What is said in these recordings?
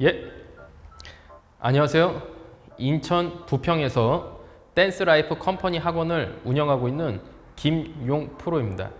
예. 안녕하세요. 인천 부평에서 댄스 라이프 컴퍼니 학원을 운영하고 있는 김용 프로입니다.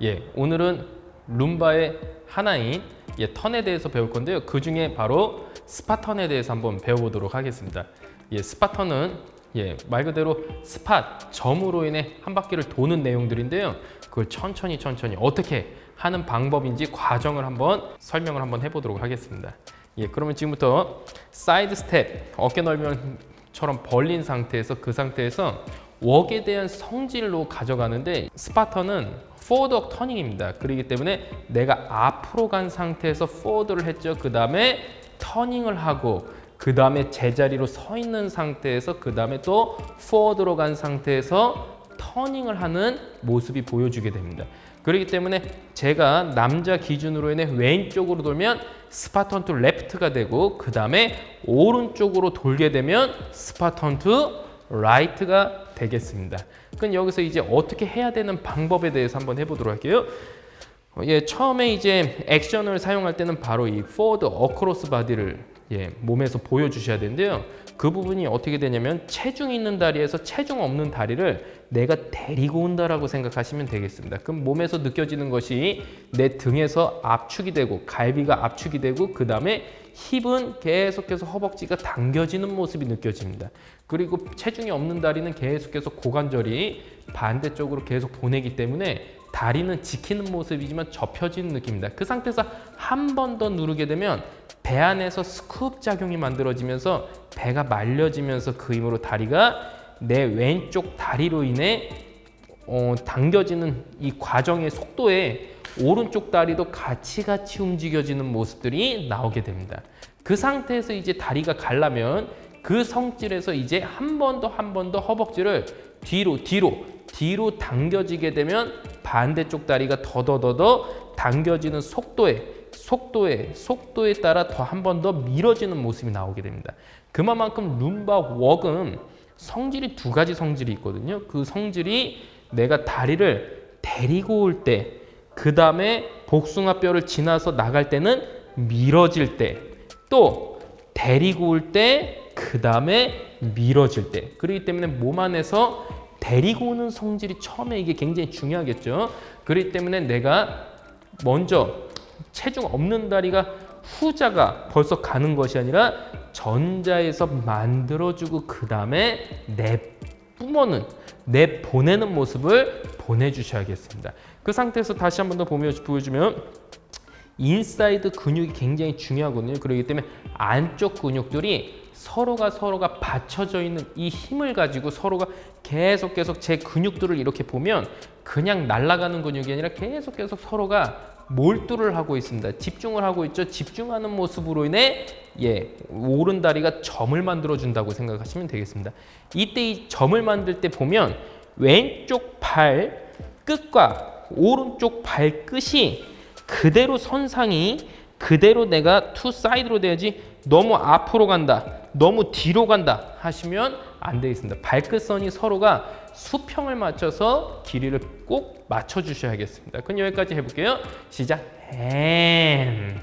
예, 오늘은 룸바의 하나인 예, 턴에 대해서 배울 건데요. 그 중에 바로 스파턴에 대해서 한번 배워보도록 하겠습니다. 예, 스파턴은 예, 말 그대로 스팟 점으로 인해 한 바퀴를 도는 내용들인데요. 그걸 천천히 천천히 어떻게 하는 방법인지 과정을 한번 설명을 한번 해보도록 하겠습니다. 예, 그러면 지금부터 사이드 스텝 어깨 넓이처럼 벌린 상태에서 그 상태에서 웍에 대한 성질로 가져가는데 스파턴은 포워드 터닝입니다. 그렇기 때문에 내가 앞으로 간 상태에서 포워드를 했죠. 그 다음에 터닝을 하고 그 다음에 제자리로 서 있는 상태에서 그 다음에 또 포워드로 간 상태에서 터닝을 하는 모습이 보여주게 됩니다. 그렇기 때문에 제가 남자 기준으로 인해 왼쪽으로 돌면 스파턴 투 레프트가 되고 그 다음에 오른쪽으로 돌게 되면 스파턴 투 라이트가 되겠습니다. 그럼 여기서 이제 어떻게 해야 되는 방법에 대해서 한번 해보도록 할게요. 어, 예, 처음에 이제 액션을 사용할 때는 바로 이 포워드 어크로스 바디를 예, 몸에서 보여주셔야 되는데요. 그 부분이 어떻게 되냐면 체중 있는 다리에서 체중 없는 다리를 내가 데리고 온다라고 생각하시면 되겠습니다. 그럼 몸에서 느껴지는 것이 내 등에서 압축이 되고 갈비가 압축이 되고 그 다음에 힙은 계속해서 허벅지가 당겨지는 모습이 느껴집니다. 그리고 체중이 없는 다리는 계속해서 고관절이 반대쪽으로 계속 보내기 때문에 다리는 지키는 모습이지만 접혀지는 느낌입니다. 그 상태에서 한 번 더 누르게 되면 배 안에서 스쿱 작용이 만들어지면서 배가 말려지면서 그 힘으로 다리가 내 왼쪽 다리로 인해 어, 당겨지는 이 과정의 속도에 오른쪽 다리도 같이 같이 움직여지는 모습들이 나오게 됩니다. 그 상태에서 이제 다리가 갈라면 그 성질에서 이제 한 번 더 한 번 더 허벅지를 뒤로 뒤로 뒤로 당겨지게 되면 반대쪽 다리가 더더더더 당겨지는 속도에 속도에 속도에 따라 더 한 번 더 밀어지는 모습이 나오게 됩니다. 그만큼 룸바 웍은 성질이 두 가지 성질이 있거든요. 그 성질이 내가 다리를 데리고 올 때, 그 다음에 복숭아뼈를 지나서 나갈 때는 밀어질 때, 또 데리고 올 때, 그 다음에 밀어질 때. 그렇기 때문에 몸 안에서 데리고 오는 성질이 처음에 이게 굉장히 중요하겠죠. 그렇기 때문에 내가 먼저 체중 없는 다리가 후자가 벌써 가는 것이 아니라 전자에서 만들어주고 그 다음에 내 뿜어는 내 보내는 모습을 보내주셔야겠습니다. 그 상태에서 다시 한 번 더 보여주면 인사이드 근육이 굉장히 중요하거든요. 그렇기 때문에 안쪽 근육들이 서로가 서로가 받쳐져 있는 이 힘을 가지고 서로가 계속 계속 제 근육들을 이렇게 보면 그냥 날아가는 근육이 아니라 계속 계속 서로가 몰두를 하고 있습니다. 집중을 하고 있죠. 집중하는 모습으로 인해 예 오른 다리가 점을 만들어 준다고 생각하시면 되겠습니다. 이때 이 점을 만들 때 보면 왼쪽 발 끝과 오른쪽 발 끝이 그대로 선상이 그대로 내가 투 사이드로 돼야지 너무 앞으로 간다 너무 뒤로 간다 하시면 안 되겠습니다 발끝선이 서로가 수평을 맞춰서 길이를 꼭 맞춰 주셔야겠습니다 그럼 여기까지 해볼게요 시작 앤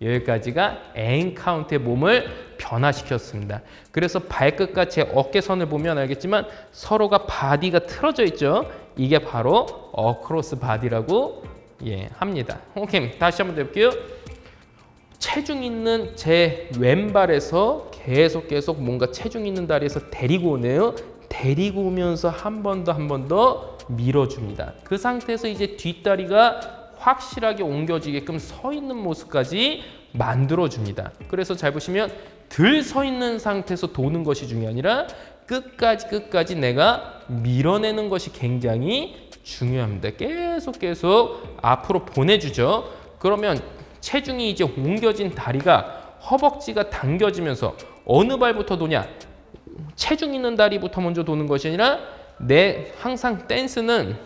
여기까지가 앤 카운트의 몸을 변화시켰습니다 그래서 발끝과 제 어깨선을 보면 알겠지만 서로가 바디가 틀어져 있죠 이게 바로 어크로스 바디라고 예, 합니다. 오케이. 다시 한번 해볼게요. 체중 있는 제 왼발에서 계속 계속 뭔가 체중 있는 다리에서 데리고 오네요. 데리고 오면서 한 번 더 한 번 더 밀어줍니다. 그 상태에서 이제 뒷다리가 확실하게 옮겨지게끔 서 있는 모습까지 만들어줍니다. 그래서 잘 보시면 들 서 있는 상태에서 도는 것이 중요한 아니라 끝까지 끝까지 내가 밀어내는 것이 굉장히 중요합니다. 계속 계속 앞으로 보내주죠. 그러면 체중이 이제 옮겨진 다리가 허벅지가 당겨지면서 어느 발부터 도냐? 체중 있는 다리부터 먼저 도는 것이 아니라 내 항상 댄스는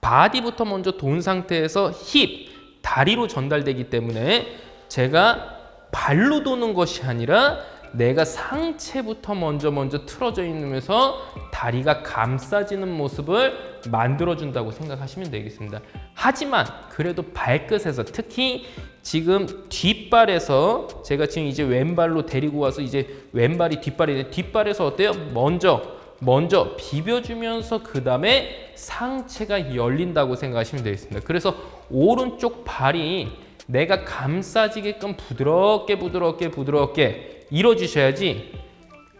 바디부터 먼저 돈 상태에서 힙, 다리로 전달되기 때문에 제가 발로 도는 것이 아니라 내가 상체부터 먼저 먼저 틀어져 있으면서 다리가 감싸지는 모습을 만들어준다고 생각하시면 되겠습니다. 하지만 그래도 발끝에서 특히 지금 뒷발에서 제가 지금 이제 왼발로 데리고 와서 이제 왼발이 뒷발이 뒷발에서 어때요? 먼저 먼저 비벼주면서 그 다음에 상체가 열린다고 생각하시면 되겠습니다. 그래서 오른쪽 발이 내가 감싸지게끔 부드럽게 부드럽게 부드럽게 이뤄주셔야지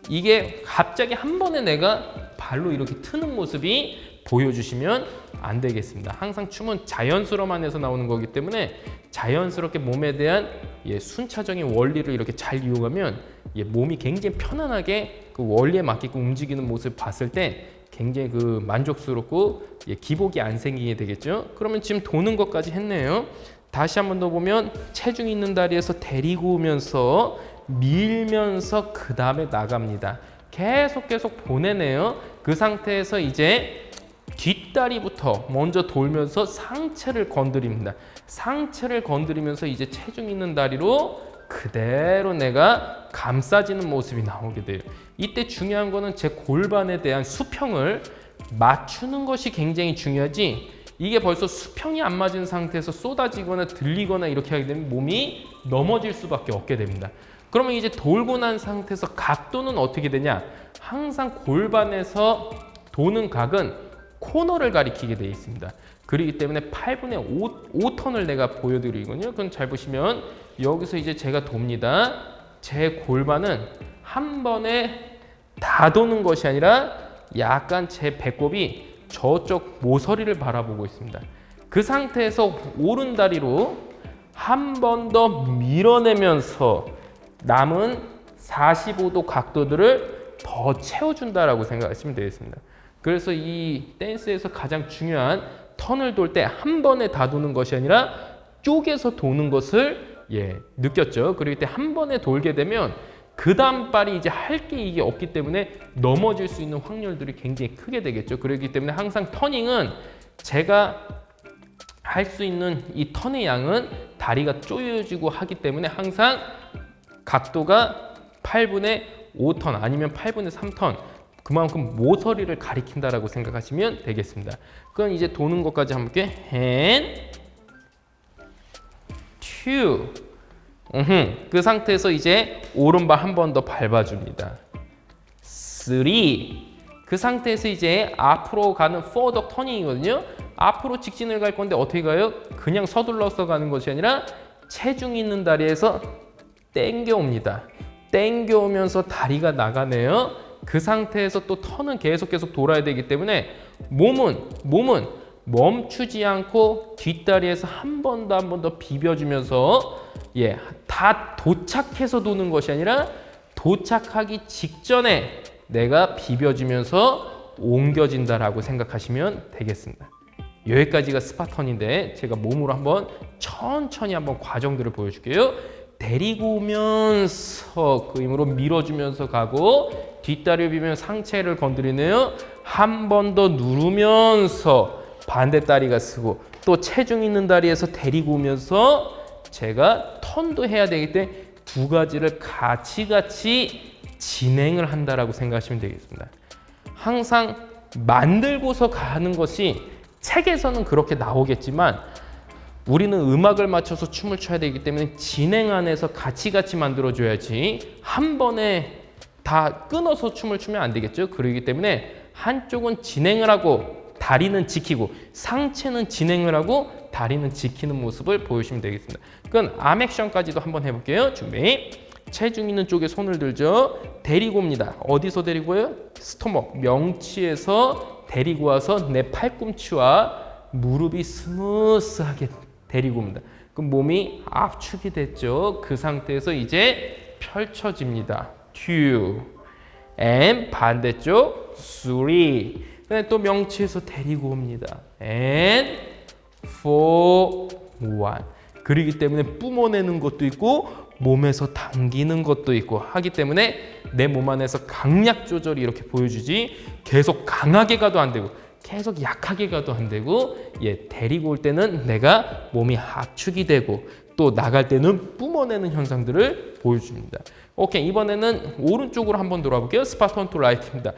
이게 갑자기 한 번에 내가 발로 이렇게 트는 모습이 보여주시면 안 되겠습니다. 항상 춤은 자연스러움 안에서 나오는 거기 때문에 자연스럽게 몸에 대한 예, 순차적인 원리를 이렇게 잘 이용하면 예, 몸이 굉장히 편안하게 그 원리에 맞게끔 움직이는 모습 봤을 때 굉장히 그 만족스럽고 예, 기복이 안 생기게 되겠죠. 그러면 지금 도는 것까지 했네요. 다시 한 번 더 보면 체중 있는 다리에서 데리고 오면서 밀면서 그 다음에 나갑니다. 계속 계속 보내네요. 그 상태에서 이제 뒷다리부터 먼저 돌면서 상체를 건드립니다. 상체를 건드리면서 이제 체중 있는 다리로 그대로 내가 감싸지는 모습이 나오게 돼요. 이때 중요한 거는 제 골반에 대한 수평을 맞추는 것이 굉장히 중요하지 이게 벌써 수평이 안 맞은 상태에서 쏟아지거나 들리거나 이렇게 하게 되면 몸이 넘어질 수밖에 없게 됩니다. 그러면 이제 돌고 난 상태에서 각도는 어떻게 되냐? 항상 골반에서 도는 각은 코너를 가리키게 되어 있습니다. 그렇기 때문에 8분의 5, 5턴을 내가 보여드리거든요. 그건 잘 보시면 여기서 이제 제가 돕니다. 제 골반은 한 번에 다 도는 것이 아니라 약간 제 배꼽이 저쪽 모서리를 바라보고 있습니다. 그 상태에서 오른 다리로 한 번 더 밀어내면서 남은 45도 각도들을 더 채워준다라고 생각하시면 되겠습니다. 그래서 이 댄스에서 가장 중요한 턴을 돌 때 한 번에 다 도는 것이 아니라 쪼개서 도는 것을 예, 느꼈죠. 그렇기 때문에 한 번에 돌게 되면 그 다음 발이 이제 할 게 이게 없기 때문에 넘어질 수 있는 확률들이 굉장히 크게 되겠죠. 그렇기 때문에 항상 터닝은 제가 할 수 있는 이 턴의 양은 다리가 쪼여지고 하기 때문에 항상 각도가 8분의 5턴 아니면 8분의 3턴 그만큼 모서리를 가리킨다라고 생각하시면 되겠습니다. 그럼 이제 도는 것까지 함께 hand, two, 음흠. 그 상태에서 이제 오른발 한 번 더 밟아줍니다. three. 그 상태에서 이제 앞으로 가는 forward turning이거든요. 앞으로 직진을 갈 건데 어떻게 가요? 그냥 서둘러서 가는 것이 아니라 체중 있는 다리에서 땡겨 옵니다. 땡겨 오면서 다리가 나가네요. 그 상태에서 또 턴은 계속 계속 돌아야 되기 때문에 몸은 몸은 멈추지 않고 뒷다리에서 한 번 더 한 번 더 비벼주면서 예, 다 도착해서 도는 것이 아니라 도착하기 직전에 내가 비벼주면서 옮겨진다라고 생각하시면 되겠습니다. 여기까지가 스파턴인데 제가 몸으로 한번 천천히 한번 과정들을 보여줄게요. 데리고 오면서 그 힘으로 밀어주면서 가고 뒷다리를 비면 상체를 건드리네요. 한 번 더 누르면서 반대 다리가 쓰고 또 체중 있는 다리에서 데리고 오면서 제가 턴도 해야 되기 때문에 두 가지를 같이 같이 진행을 한다라고 생각하시면 되겠습니다. 항상 만들고서 가는 것이 책에서는 그렇게 나오겠지만 우리는 음악을 맞춰서 춤을 춰야 되기 때문에 진행 안에서 같이 같이 만들어줘야지 한 번에 다 끊어서 춤을 추면 안 되겠죠. 그러기 때문에 한쪽은 진행을 하고 다리는 지키고 상체는 진행을 하고 다리는 지키는 모습을 보여주시면 되겠습니다. 그건 암 액션까지도 한번 해볼게요. 준비. 체중 있는 쪽에 손을 들죠. 데리고 옵니다. 어디서 데리고 와요? 스토먹, 명치에서 데리고 와서 내 팔꿈치와 무릎이 스무스하게 데리고 옵니다. 그럼 몸이 압축이 됐죠. 그 상태에서 이제 펼쳐집니다. And 반대쪽 three. 또 명치에서 데리고 옵니다. and four, one. 그러기 때문에 뿜어내는 것도 있고 몸에서 당기는 것도 있고 하기 때문에 내 몸 안에서 강약 조절이 이렇게 보여주지 계속 강하게 가도 안 되고 계속 약하게 가도 안 되고 예 데리고 올 때는 내가 몸이 압축이 되고 또 나갈 때는 뿜어내는 현상들을 보여줍니다. 오케이 이번에는 오른쪽으로 한번 돌아볼게요. 스파턴 투 라이트입니다.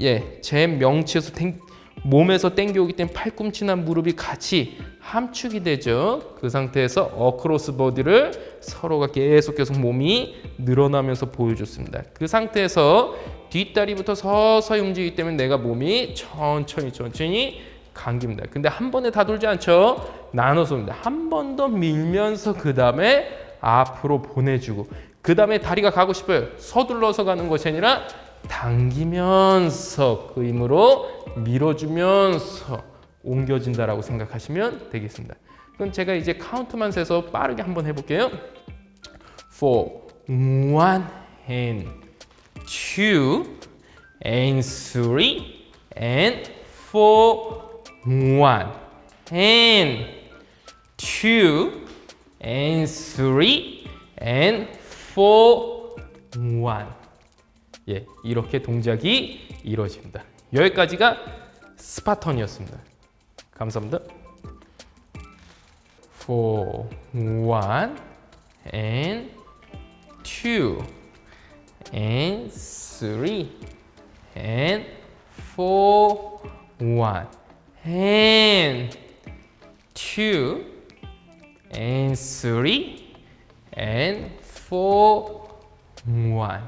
예, 제 명치에서 탱, 몸에서 당겨오기 때문에 팔꿈치나 무릎이 같이 함축이 되죠. 그 상태에서 어크로스 버디를 서로가 계속 계속 몸이 늘어나면서 보여줬습니다. 그 상태에서 뒷다리부터 서서히 움직이기 때문에 내가 몸이 천천히 천천히 감깁니다. 근데 한 번에 다 돌지 않죠. 나눠서 옵니다. 한 번 더 밀면서 그 다음에 앞으로 보내주고 그 다음에 다리가 가고 싶어요. 서둘러서 가는 것이 아니라 당기면서 그 힘으로 밀어주면서 옮겨진다라고 생각하시면 되겠습니다. 그럼 제가 이제 카운트만 세서 빠르게 한번 해볼게요. For one and two and three and four one and two and three and four one 예, 이렇게 동작이 이루어집니다. 여기까지가 스파턴이었습니다. 감사합니다. For one and two and three and four one and two and three and four one